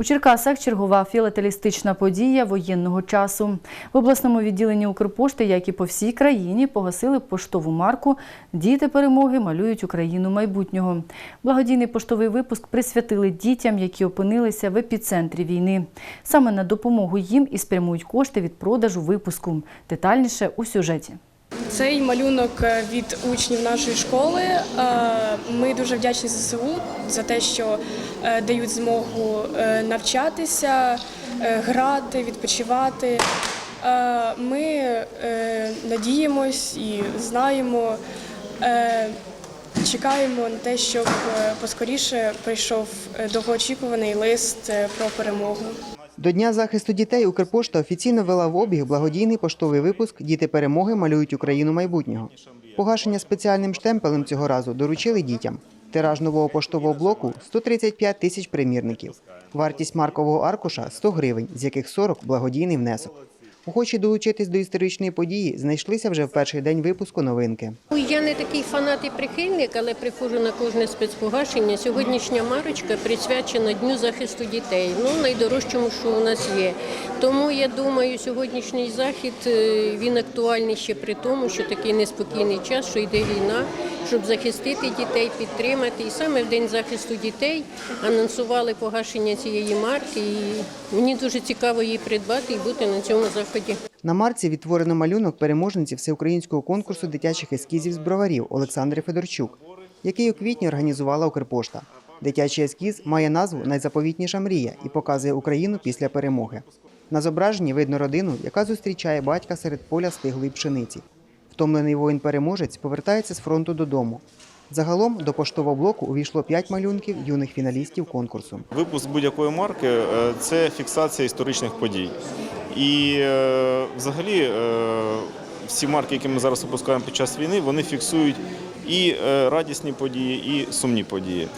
У Черкасах чергова філателістична подія воєнного часу. В обласному відділенні Укрпошти, як і по всій країні, погасили поштову марку Діти перемоги малюють Україну майбутнього. Благодійний поштовий випуск присвятили дітям, які опинилися в епіцентрі війни. Саме на допомогу їм і спрямують кошти від продажу випуску. Детальніше у сюжеті. Цей малюнок е, від учнів нашої школи. Е, Ми дуже вдячні ЗСУ за те, що е, дають змогу навчатися, грати, відпочивати. Ми надіємось і знаємо, чекаємо на те, щоб поскоріше прийшов довгоочікуваний лист про перемогу. До Дня захисту дітей Укрпошта офіційно вела в обіг благодійний поштовий випуск Діти перемоги малюють Україну майбутнього. Погашення спеціальним штемпелем цього разу доручили дітям. Тираж нового поштового блоку 135 тисяч примірників. Вартість маркового аркуша 100 гривень, з яких 40 – благодійний внесок. Охочі долучитись до історичної події знайшлися вже в перший день випуску новинки. Я не такий фанат і прихильник, але приходжу на кожне спецпогашення. Сьогоднішня марочка присвячена Дню захисту дітей, ну найдорожчому, що у нас є. Тому я думаю, сьогоднішній захід е, він актуальний ще при тому, що такий неспокійний час, що йде війна, щоб захистити дітей, підтримати. І саме в день захисту дітей анонсували погашення цієї марки. І мені дуже цікаво її придбати і бути на цьому заході. На марці відтворено малюнок переможниці всеукраїнського конкурсу дитячих ескізів з броварів Олександри Федорчук, який у квітні організувала Укрпошта. Дитячий ескіз має назву Найзаповітніша мрія і показує Україну після перемоги. На зображенні видно родину, яка зустрічає батька серед поля стиглої пшениці. Втомлений воїн-переможець повертається з фронту додому. Загалом до поштового блоку увійшло п'ять малюнків юних фіналістів конкурсу. Випуск будь-якої марки е, це фіксація історичних подій. І е, взагалі е, всі марки, які ми зараз випускаємо під час війни, вони фіксують і радісні події, і сумні події.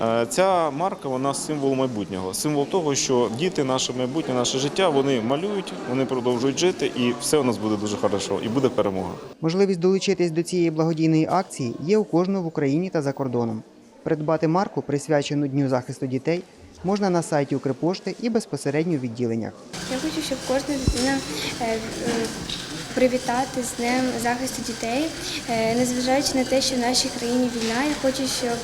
Е, Ця марка вона символ майбутнього, символ того, що діти, наше майбутнє, наше життя, вони малюють, вони продовжують жити, і все у нас буде дуже хорошо, і буде перемога. Можливість долучитись до цієї благодійної акції є у кожного в Україні та за кордоном. Придбати марку, присвячену Дню захисту дітей, можна на сайті Укрпошти і безпосередньо в відділеннях. Я хочу, щоб кожна дитина е, е, привітати з Днем захисту дітей, Е, незважаючи на те, що в нашій країні війна, я хочу, щоб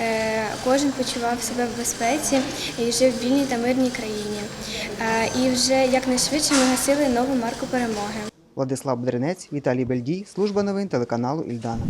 е, кожен почував себе в безпеці і жив в вільній та мирній країні. Е, І вже якнайшвидше ми гасили нову марку перемоги. Владислав Бдринець, Віталій Бельдій, служба новин телеканалу Ільдана.